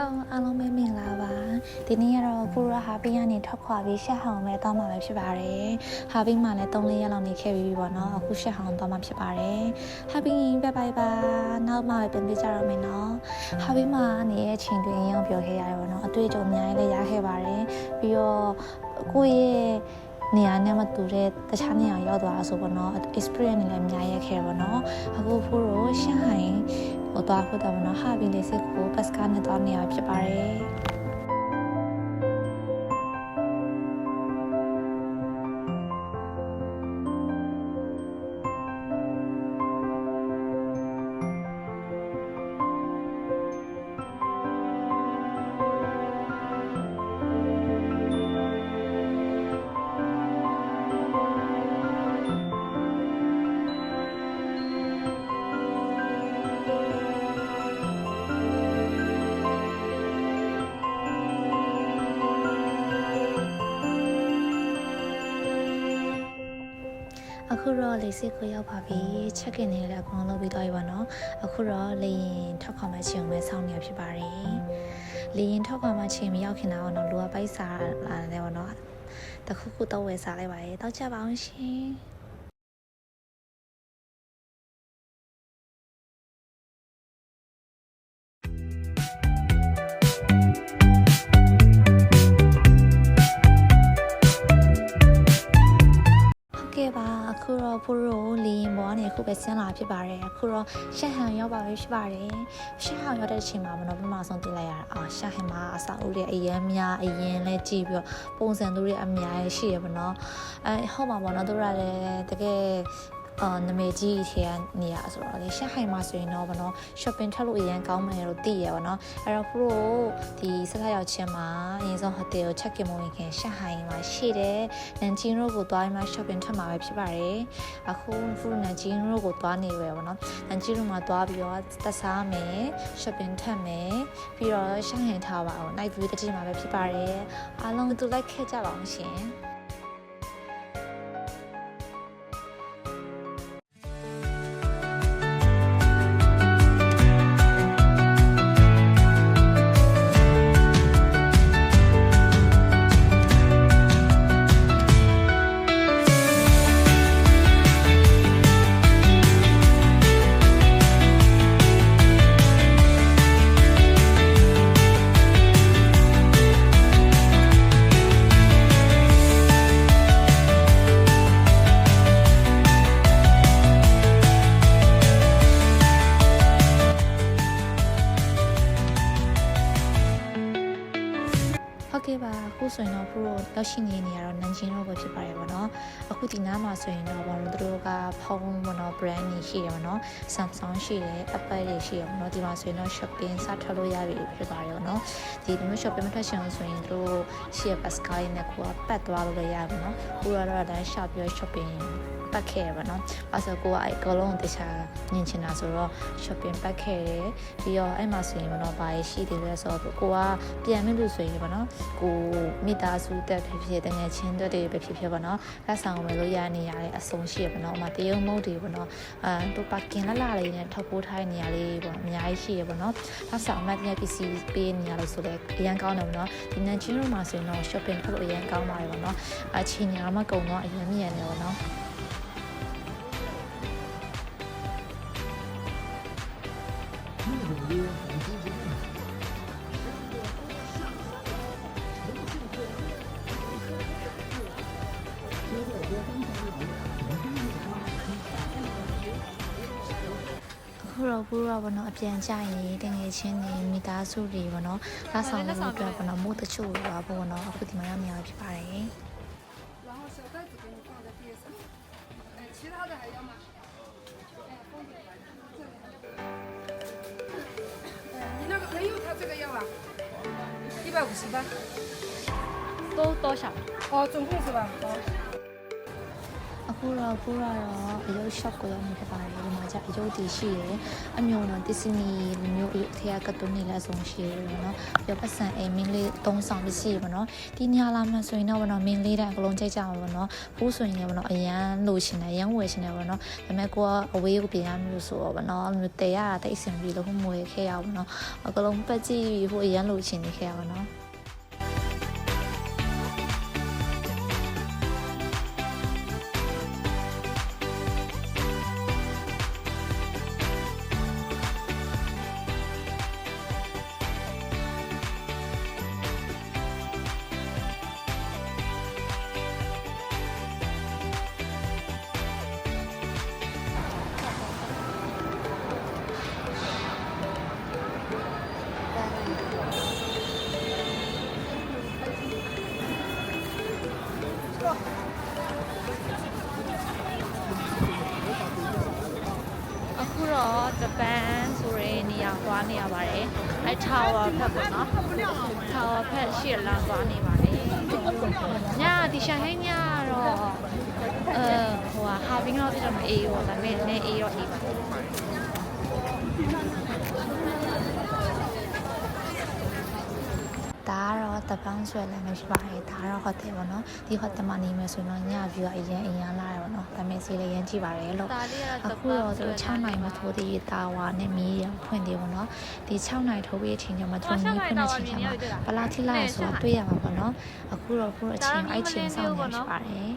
Hello အားလုံးပဲမင်္ဂလာပါဒီနေ့ကတော့ပူရဟာပီကနေထွက်ခွာပြီးရှက်ဟောင်ပဲတောင်းမှာပဲဖြစ်ပါတယ်ဟာပီမှာလည်း3-4ရက်လောက်နေခဲ့ပြီးပြီပေါ့နော်အခုရှက်ဟောင်တောင်းမှာဖြစ်ပါတယ်ဟာပီဘိုင်ဘိုင်ပါနောက်မှပဲပြန်ပြကြတော့မယ်နော်ဟာပီမှာနေရဲ့အချိန်တွင်အရင်ပြောခဲ့ရတယ်ပေါ့နော်အတွေ့အကြုံအများကြီးလည်းရခဲ့ပါတယ်ပြီးတော့ကိုယ့်ရဲ့နေရာနဲ့မတူတဲ့တခြားနေရာရောက်သွားဆိုပေါ့နော် experience တွေလည်းအများကြီးရခဲ့ပေါ့နော်အခုဖိုးတော့ရှန်ဟိုင် ဟိုသွားဖို့တော့ပေါ့နော်ဟာဘီလေးစစ်ကိုပတ်စကားနဲ့သွားနေရဖြစ်ပါတယ် အခုတော့လေစစ်ကိုရောက်ပါပြီ check in နေလည်းအကုန်လုံးလုပ်ပြီးသွားပြီပါနော်အခုတော့လေရင်ထောက်ခွာမှချိန်မဲ့စောင့်နေရဖြစ်ပါတယ်လေရင်ထောက်ခွာမှချိန်မရောက်ခင်တော့နော်လူကပိုက်စားလာတယ်ပေါ့နော်တခုခုတော့ဝယ်စားလိုက်ပါရေတောက်ကြပါအောင်ရှင် ဖိုးရိုလီရင်ဘောကနေအခုပဲဆင်းလာဖြစ်ပါတယ်အခုတော့ရှက်ဟန်ရောက်ပါပြီဖြစ်ပါတယ်ရှက်ဟန်ရောက်တဲ့အချိန်မှာမနော်ပထမဆုံးသိလိုက်ရတာအာရှက်ဟန်မှာအစာအုပ်တွေအရင်များအရင်လဲကြည့်ပြီးတော့ပုံစံသူတွေအများကြီးရှိရပါတော့အဲဟုတ်မှာပေါ့နော်သူတို့ကလည်းတကယ် အာနမေကြီးထဲကနေရဆိုတော့လေရှက်ဟိုင်မှာဆိုရင်တော့ဗောနော် shopping ထွက်လို့အရင်ကောင်းမယ်လို့သိရပါတော့အဲ့တော့ဖရိုဒီဆက်ဆက်ရောက်ချင်းမှာအရင်ဆုံး hotel ကို check in မဝင်ခင်ရှက်ဟိုင်မှာရှိတယ်နန်ဂျင်းရိုးကိုသွားပြီးမှ shopping ထွက်မှာပဲဖြစ်ပါတယ်အခုဖရိုနန်ဂျင်းရိုးကိုသွားနေပဲဗောနော်နန်ဂျင်းရိုးမှာသွားပြီးတော့တက်စားမယ် shopping ထွက်မယ်ပြီးတော့ရှက်ဟိုင်ထားပါအောင် night view တစ်ချိန်မှာပဲဖြစ်ပါတယ်အားလုံးတူလိုက်ခဲ့ကြပါအောင်ရှင် ဆိုရင်တော့ပရိုရောက်ရှိနေနေရတော့နန်ဂျင်းတော့ပဲဖြစ်ပါတယ်ဗောနော်အခုဒီနားမှာဆိုရင်တော့ဘာလို့သူတို့ကဖုန်းဗောနော် brand တွေရှိတယ်ဗောနော် Samsung ရှိတယ် Apple တွေရှိတယ်ဗောနော်ဒီမှာဆိုရင်တော့ shopping စထွက်လို့ရပြီဖြစ်ပါတယ်ဗောနော်ဒီလိုမျိုး shopping မထွက်ချင်ဘူးဆိုရင်သူတို့ရှိရ Pascal ရင်းနဲ့ကိုကပတ်သွားလို့လည်းရပါတော့ပရိုကတော့တိုင်း shop ပြီး shopping ပတ်ခဲ့ရပါတော့။အဲဆိုကိုကအဲ့အကလုံးတခြားညင်ချင်တာဆိုတော့ shopping ပတ်ခဲ့တယ်။ပြီးတော့အဲ့မှာဆိုရင်တော့ဘာရှိသေးလဲဆိုတော့ကိုကပြန်မလို့ဆိုရင်ပေါ့နော်။ကိုမိသားစုတက်ဖြစ်ဖြစ်တငယ်ချင်းတက်တွေပဲဖြစ်ဖြစ်ပေါ့နော်။လက်ဆောင်ဝယ်လို့ရနေရတဲ့အဆုံးရှိရပေါ့နော်။ဥမာတရုံမုတ်တွေပေါ့နော်။အဲတူပါကင်လာလာလေးနဲ့ထောက်ပိုးထားတဲ့နေရာလေးပေါ့အများကြီးရှိရပေါ့နော်။လက်ဆောင်မှတ်တဲ့ပစ္စည်းပေးနေရလို့ဆိုတော့အရန်ကောင်းတယ်ပေါ့နော်။ဒီနန်ချင်းတို့မှာဆိုရင်တော့ shopping ထွက်လို့အရန်ကောင်းပါတယ်ပေါ့နော်။အချင်းညာမကုံတော့အရန်မြင်ရတယ်ပေါ့နော်။ တော့ဘူးတော့ဗောနော်အပြန်ကြရင်တငယ်ချင်းတွေမိသားစုတွေဗောနော်လက်ဆောင်လို့အတွက်ဗောနော်မို့တချို့ပါဗောနော်အခုဒီမှာရောက်နေရဖြစ်ပါတယ် 然后小袋子给你放在地上，哎，其他的还要吗？哎，放进来，这里还要。哎，你那个朋友他这个要啊？一百五十吧。都多少？哦，总共是吧？哦。 အခုအခုတော့အခုတော့အရုပ် shop ကိုရောက်နေဖြစ်ပါတယ်ဒီမှာကျအရုပ်တည်ရှိတယ်အမျိုးတော့ Disney လိုမျိုးအရုပ်ထဲကကတ်တုန်းတွေလည်းအဆုံးရှိတယ်ပေါ့နော်ပြီးတော့ပတ်စံအိမ်မင်းလေးသုံးဆောင်ပစ္စည်းပေါ့နော်ဒီညလာမှဆိုရင်တော့ပေါ့နော်မင်းလေးတိုင်းအကလုံးကြိုက်ကြမှာပေါ့နော်ဖိုးဆိုရင်လည်းပေါ့နော်အရန်လို့ရှင်တယ်အရန်ဝယ်ရှင်တယ်ပေါ့နော်ဒါပေမဲ့ကိုကအဝေးကိုပြင်ရမျိုးဆိုတော့ပေါ့နော်အဲ့လိုတည်ရတာတိတ်အဆင်ပြေလို့ဟိုမွေခဲ့ရအောင်ပေါ့နော်အကလုံးပတ်ကြည့်ပြီးဟိုအရန်လို့ရှင်နေခဲ့ရပါတော့ အခုတော့ဂျပန်ဆိုတဲ့နေရာသွားနေရပါတယ်။အဲ tower ဖက်ပေါ့နော်။ tower ဖက်ရှေ့လမ်းသွားနေပါတယ်။ညဒီရှန်ဟိုင်းညတော့အဲဟိုဟာဟာဘင်းတော့ပြတော့မအေးဘူးဒါပေမဲ့လည်းအေးတော့အေးပါတယ် ဒါကတော့တပန်းဆွဲလည်းမရှိပါဘူးဒါကတော့ hotel ပေါ့နော်ဒီ hotel မှာနေမယ်ဆိုတော့ည view ကအရင်အရင်လာတယ်ပေါ့နော်ဒါပေမဲ့ဈေးလည်းရမ်းကြည့်ပါတယ်လို့အခုတော့သူ6နိုင်မထိုးသေးတာဝါနဲ့မီးရဖွင့်သေးပေါ့နော်ဒီ6နိုင်ထိုးပြီးအချိန်ကျမှကျွန်တော်မီးဖွင့်တဲ့အချိန်ကျမှဘလာထိလာရဆိုတော့တွေ့ရမှာပေါ့နော်အခုတော့ခုတော့အချိန်အဲ့ချိန်စောင့်နေရှိပါတယ်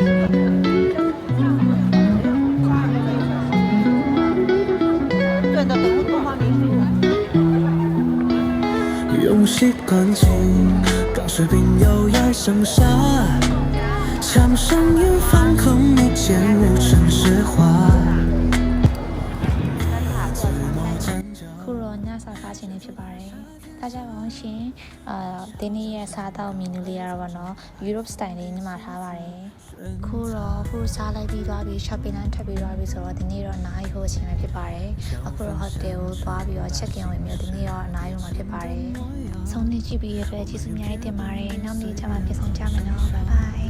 Tràn ngập, ô tô 墙上也 mi. ဒီနေ့ရဲ့စားတော့မီနူလေးရတော့ဗောနော် Europe style လေးညီမထားပါတယ်။ခုတော့ခုစားလိုက်ပြီးသွားပြီး shopping လမ်းထပ်ပြီးသွားပြီးဆိုတော့ဒီနေ့တော့အနားယူဖို့အချိန်ပဲဖြစ်ပါတယ်။အခုတော့ hotel ကိုသွားပြီးတော့ check in ဝင်ပြီးတော့ဒီနေ့တော့အနားယူမှာဖြစ်ပါတယ်။ဆုံးနေကြည့်ပြီးရတဲ့ကျေးဇူးအများကြီးတင်ပါတယ်။နောက်နေ့ကျမှပြန်ဆောင်ကြမယ်နော်။ Bye bye